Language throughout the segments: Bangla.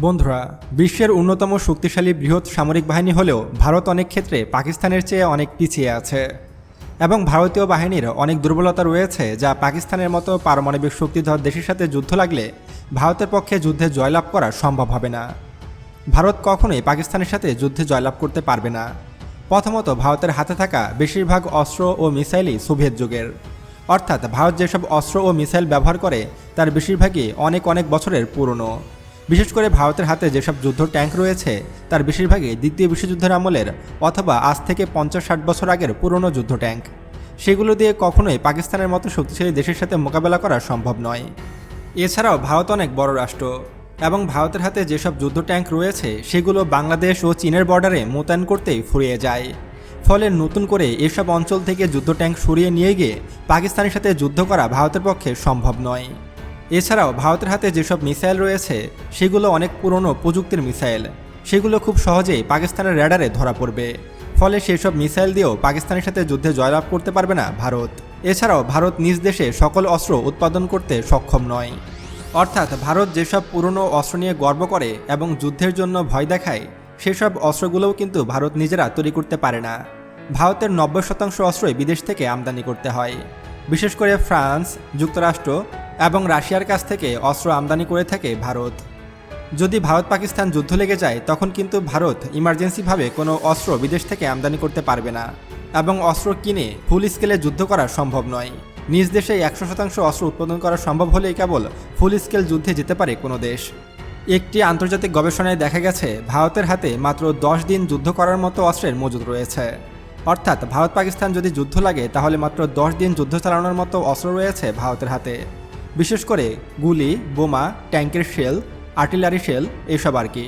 বন্ধুরা, বিশ্বের অন্যতম শক্তিশালী বৃহৎ সামরিক বাহিনী হলেও ভারত অনেক ক্ষেত্রে পাকিস্তানের চেয়ে অনেক পিছিয়ে আছে। এবং ভারতীয় বাহিনীর অনেক দুর্বলতা রয়েছে যা পাকিস্তানের মতো পারমাণবিক শক্তিধর দেশের সাথে যুদ্ধ লাগলে ভারতের পক্ষে যুদ্ধে জয়লাভ করা সম্ভব হবে না। ভারত কখনোই পাকিস্তানের সাথে যুদ্ধে জয়লাভ করতে পারবে না। প্রথমত, ভারতের হাতে থাকা বেশিরভাগ অস্ত্র ও মিসাইলই সোভিয়েত যুগের। অর্থাৎ, ভারত যেসব অস্ত্র ও মিসাইল ব্যবহার করে, তার বেশিরভাগই অনেক অনেক বছরের পুরনো। বিশেষ করে ভারতের হাতে যেসব যুদ্ধ ট্যাঙ্ক রয়েছে, তার বেশিরভাগই দ্বিতীয় বিশ্বযুদ্ধের আমলের অথবা আজ থেকে পঞ্চাশ ষাট বছর আগের পুরনো যুদ্ধ ট্যাঙ্ক। সেগুলো দিয়ে কখনোই পাকিস্তানের মতো শক্তিশালী দেশের সাথে মোকাবেলা করা সম্ভব নয়। এছাড়াও ভারত অনেক বড় রাষ্ট্র এবং ভারতের হাতে যেসব যুদ্ধ ট্যাঙ্ক রয়েছে, সেগুলো বাংলাদেশ ও চীনের বর্ডারে মোতায়েন করতেই ফুরিয়ে যায়। ফলে নতুন করে এসব অঞ্চল থেকে যুদ্ধ ট্যাঙ্ক সরিয়ে নিয়ে গিয়ে পাকিস্তানের সাথে যুদ্ধ করা ভারতের পক্ষে সম্ভব নয়। এছাড়াও ভারতের হাতে যেসব মিসাইল রয়েছে, সেগুলো অনেক পুরনো প্রযুক্তির মিসাইল। সেগুলো খুব সহজেই পাকিস্তানের র্যাডারে ধরা পড়বে। ফলে সেসব মিসাইল দিয়েও পাকিস্তানের সাথে যুদ্ধে জয়লাভ করতে পারবে না ভারত। এছাড়াও ভারত নিজ দেশে সকল অস্ত্র উৎপাদন করতে সক্ষম নয়। অর্থাৎ ভারত যেসব পুরনো অস্ত্র নিয়ে গর্ব করে এবং যুদ্ধের জন্য ভয় দেখায়, সেসব অস্ত্রগুলোও কিন্তু ভারত নিজেরা তৈরি করতে পারে না। ভারতের নব্বই শতাংশ অস্ত্রই বিদেশ থেকে আমদানি করতে হয়। বিশেষ করে ফ্রান্স, যুক্তরাষ্ট্র এবং রাশিয়ার কাছ থেকে অস্ত্র আমদানি করে থাকে ভারত। যদি ভারত পাকিস্তান যুদ্ধ লেগে যায়, তখন কিন্তু ভারত ইমার্জেন্সিভাবে কোনো অস্ত্র বিদেশ থেকে আমদানি করতে পারবে না এবং অস্ত্র কিনে ফুল স্কেলে যুদ্ধ করা সম্ভব নয়। নিজ দেশে একশো শতাংশ অস্ত্র উৎপাদন করা সম্ভব হলেই কেবল ফুল স্কেল যুদ্ধে যেতে পারে কোনো দেশ। একটি আন্তর্জাতিক গবেষণায় দেখা গেছে, ভারতের হাতে মাত্র দশ দিন যুদ্ধ করার মতো অস্ত্রের মজুদ রয়েছে। অর্থাৎ ভারত পাকিস্তান যদি যুদ্ধ লাগে, তাহলে মাত্র দশ দিন যুদ্ধ চালানোর মতো অস্ত্র রয়েছে ভারতের হাতে। বিশেষ করে গুলি, বোমা, ট্যাঙ্কের শেল, আর্টিলারি শেল এসব আর কি।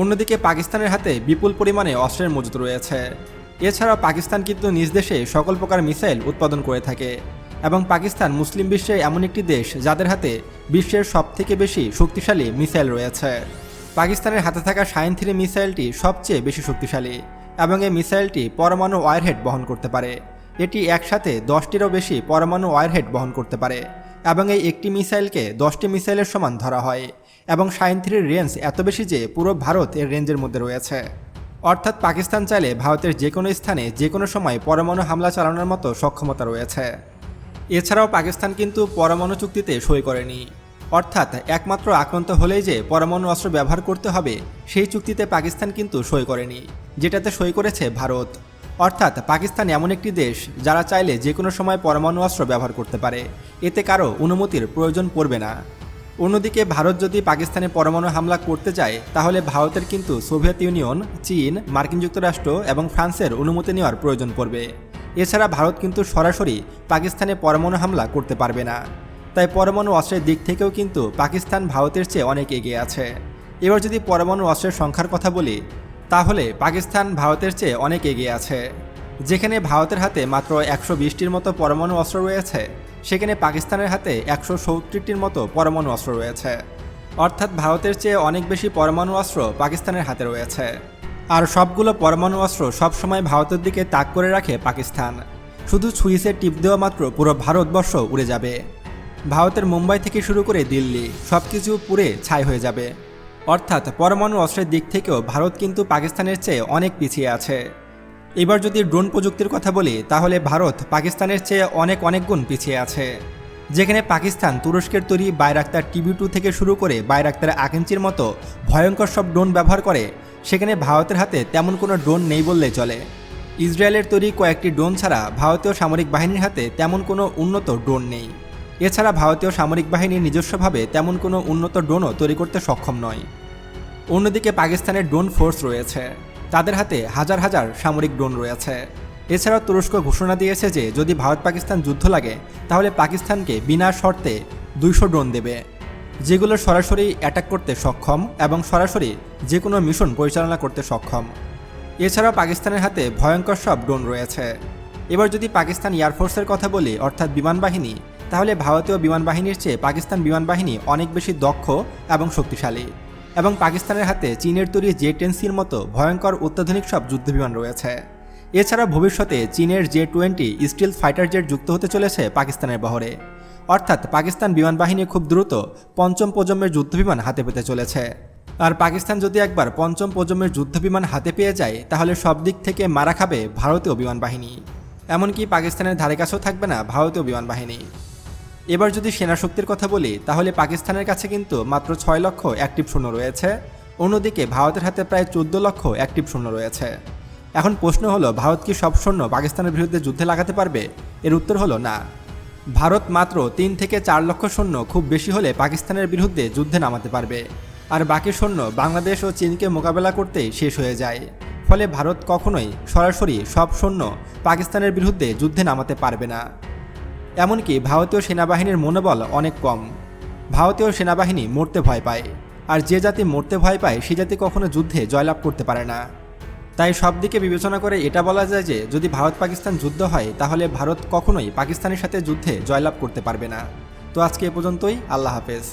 অন্যদিকে পাকিস্তানের হাতে বিপুল পরিমাণে অস্ত্রের মজুদ রয়েছে। এছাড়াও পাকিস্তান কিন্তু নিজ দেশে সকল প্রকার মিসাইল উৎপাদন করে থাকে এবং পাকিস্তান মুসলিম বিশ্বের এমন একটি দেশ যাদের হাতে বিশ্বের সবথেকে বেশি শক্তিশালী মিসাইল রয়েছে। পাকিস্তানের হাতে থাকা সাইন থ্রি মিসাইলটি সবচেয়ে বেশি শক্তিশালী এবং এই মিসাইলটি পরমাণু ওয়ারহেড বহন করতে পারে। এটি একসাথে দশটিরও বেশি পরমাণু ওয়ারহেড বহন করতে পারে। এবং এই একটি মিসাইলকে দশটি মিসাইলের সমান ধরা হয় এবং সাইন থ্রির রেঞ্জ এত বেশি যে পুরো ভারত এর রেঞ্জের মধ্যে রয়েছে। অর্থাৎ পাকিস্তান চাইলে ভারতের যে কোনো স্থানে যে কোনো সময় পরমাণু হামলা চালানোর মতো সক্ষমতা রয়েছে। এছাড়াও পাকিস্তান কিন্তু পরমাণু চুক্তিতে সই করেনি। অর্থাৎ একমাত্র আক্রান্ত হলেই যে পরমাণু অস্ত্র ব্যবহার করতে হবে, সেই চুক্তিতে পাকিস্তান কিন্তু সই করেনি, যেটাতে সই করেছে ভারত। অর্থাৎ পাকিস্তান এমন একটি দেশ যারা চাইলে যে কোনো সময় পরমাণু অস্ত্র ব্যবহার করতে পারে। এতে কারও অনুমতির প্রয়োজন পড়বে না। অন্যদিকে ভারত যদি পাকিস্তানে পরমাণু হামলা করতে চায়, তাহলে ভারতের কিন্তু সোভিয়েত ইউনিয়ন, চীন, মার্কিন যুক্তরাষ্ট্র এবং ফ্রান্সের অনুমতি নেওয়ার প্রয়োজন পড়বে। এছাড়া ভারত কিন্তু সরাসরি পাকিস্তানে পরমাণু হামলা করতে পারবে না। তাই পরমাণু অস্ত্রের দিক থেকেও কিন্তু পাকিস্তান ভারতের চেয়ে অনেক এগিয়ে আছে। এবার যদি পরমাণু অস্ত্রের সংখ্যার কথা বলি তাহলে পাকিস্তান ভারতের চেয়ে অনেক এগিয়ে আছে। যেখানে ভারতের হাতে মাত্র একশো বিশটির মতো পরমাণু অস্ত্র রয়েছে, সেখানে পাকিস্তানের হাতে একশো সত্তরটির মতো পরমাণু অস্ত্র রয়েছে। অর্থাৎ ভারতের চেয়ে অনেক বেশি পরমাণু অস্ত্র পাকিস্তানের হাতে রয়েছে। আর সবগুলো পরমাণু অস্ত্র সবসময় ভারতের দিকে তাক করে রাখে পাকিস্তান। শুধু সুইসে টিপ দেওয়া মাত্র পুরো ভারতবর্ষ উড়ে যাবে। ভারতের মুম্বাই থেকে শুরু করে দিল্লি সব কিছু পুড়ে ছাই হয়ে যাবে। অর্থাৎ পরমাণু অস্ত্রের দিক থেকেও ভারত কিন্তু পাকিস্তানের চেয়ে অনেক পিছিয়ে আছে। এবার যদি ড্রোন প্রযুক্তির কথা বলি, তাহলে ভারত পাকিস্তানের চেয়ে অনেক অনেক গুণ পিছিয়ে আছে। যেখানে পাকিস্তান তুরস্কের তৈরি বাইরাক্তার টিভি টু থেকে শুরু করে বাইরাক্তার আকেঞ্চির মতো ভয়ঙ্কর সব ড্রোন ব্যবহার করে, সেখানে ভারতের হাতে তেমন কোনো ড্রোন নেই বললেই চলে। ইসরায়েলের তৈরি কয়েকটি ড্রোন ছাড়া ভারতীয় সামরিক বাহিনীর হাতে তেমন কোনো উন্নত ড্রোন নেই। এছাড়া ভারতীয় সামরিক বাহিনী নিজস্বভাবে তেমন কোনো উন্নত ড্রোনও তৈরি করতে সক্ষম নয়। অন্যদিকে পাকিস্তানের ড্রোন ফোর্স রয়েছে। তাদের হাতে হাজার হাজার সামরিক ড্রোন রয়েছে। এছাড়াও তুরস্ক ঘোষণা দিয়েছে যে, যদি ভারত পাকিস্তান যুদ্ধ লাগে, তাহলে পাকিস্তানকে বিনা শর্তে দুইশো ড্রোন দেবে, যেগুলো সরাসরি অ্যাটাক করতে সক্ষম এবং সরাসরি যে কোনো মিশন পরিচালনা করতে সক্ষম। এছাড়াও পাকিস্তানের হাতে ভয়ঙ্কর সব ড্রোন রয়েছে। এবার যদি পাকিস্তান এয়ারফোর্সের কথা বলি, অর্থাৎ বিমান বাহিনী তাহলে ভারতীয় বিমান বাহিনীর চেয়ে পাকিস্তান বিমান বাহিনী অনেক বেশি দক্ষ এবং শক্তিশালী। এবং পাকিস্তানের হাতে চীনের তৈরি জে টেন সির মতো ভয়ঙ্কর অত্যাধুনিক সব যুদ্ধবিমান রয়েছে। এছাড়া ভবিষ্যতে চীনের J twenty stealth fighter jet যুক্ত হতে চলেছে পাকিস্তানের বহরে। অর্থাৎ পাকিস্তান বিমান বাহিনী খুব দ্রুত পঞ্চম প্রজন্মের যুদ্ধবিমান হাতে পেতে চলেছে। আর পাকিস্তান যদি একবার পঞ্চম প্রজন্মের যুদ্ধবিমান হাতে পেয়ে যায়, তাহলে সব দিক থেকে মারা খাবে ভারতীয় বিমান বাহিনী এমনকি পাকিস্তানের ধারে কাছেও থাকবে না ভারতীয় বিমান বাহিনী এবার যদি সেনা শক্তির কথা বলি, তাহলে পাকিস্তানের কাছে কিন্তু মাত্র ছয় লক্ষ অ্যাক্টিভ শূন্য রয়েছে। অন্যদিকে ভারতের হাতে প্রায় চোদ্দ লক্ষ অ্যাক্টিভ শূন্য রয়েছে। এখন প্রশ্ন হলো, ভারত কি সব সৈন্য পাকিস্তানের বিরুদ্ধে যুদ্ধে লাগাতে পারবে? এর উত্তর হলো না। ভারত মাত্র তিন থেকে চার লক্ষ সৈন্য খুব বেশি হলে পাকিস্তানের বিরুদ্ধে যুদ্ধে নামাতে পারবে। আর বাকি সৈন্য বাংলাদেশ ও চীনকে মোকাবেলা করতেই শেষ হয়ে যায়। ফলে ভারত কখনোই সরাসরি সব সৈন্য পাকিস্তানের বিরুদ্ধে যুদ্ধে নামাতে পারবে না। এমনকি ভারতীয় সেনাবাহিনীর মনোবল অনেক কম। ভারতীয় সেনাবাহিনী মরতে ভয় পায়, আর যে জাতি মরতে ভয় পায়, সে জাতি কখনো যুদ্ধে জয়লাভ করতে পারে না। তাই সব দিকে বিবেচনা করে এটা বলা যায় যে, যদি ভারত পাকিস্তান যুদ্ধ হয়, তাহলে ভারত কখনোই পাকিস্তানের সাথে যুদ্ধে জয়লাভ করতে পারবে না। তো আজকে এ পর্যন্তই, আল্লাহ হাফেজ।